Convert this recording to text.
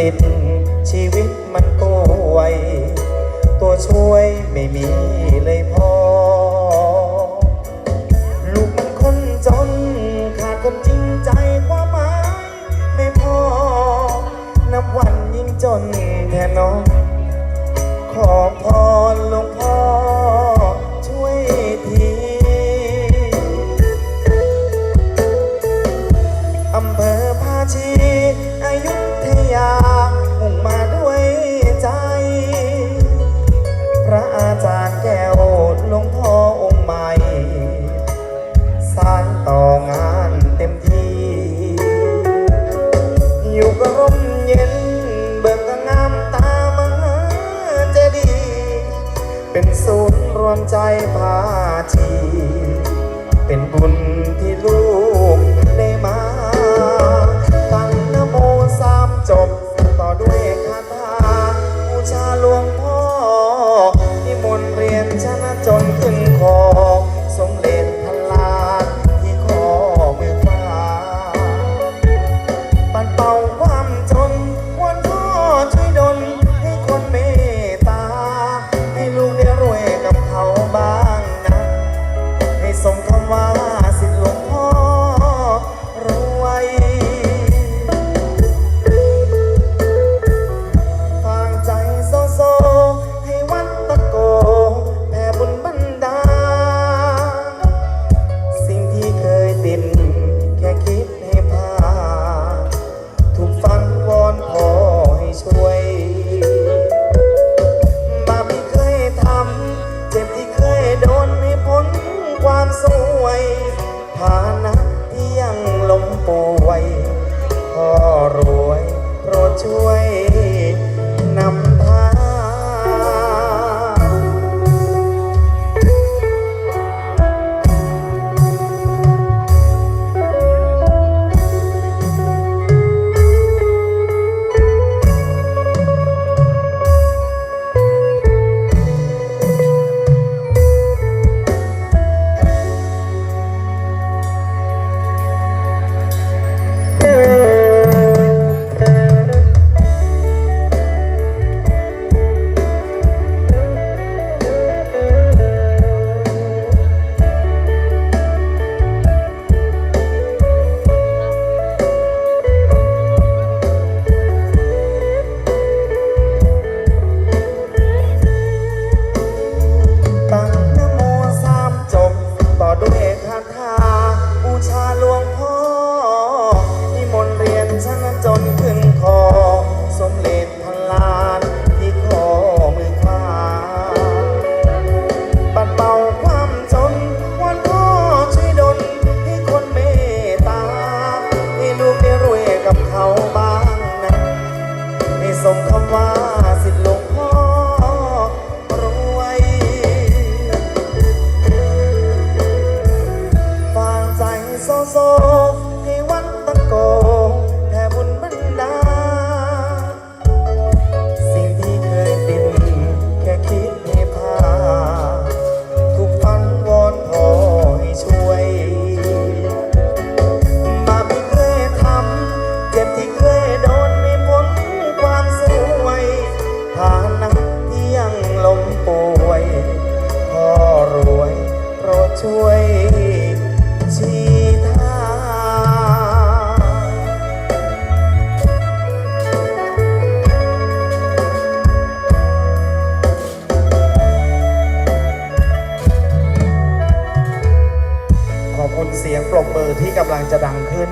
ติด ชีวิตมันก็ไวตัวช่วยไม่มีเลยพอ ลูกคนจน ขาดคนจริงใจความหมายไม่พอ นัวันยิ่งจนแทนน้อง ขอพรลง ศูนรวมใจพาชี เป็นบุญที่ลูกได้มา สียงปรบมือที่กำลังจะดังขึ้น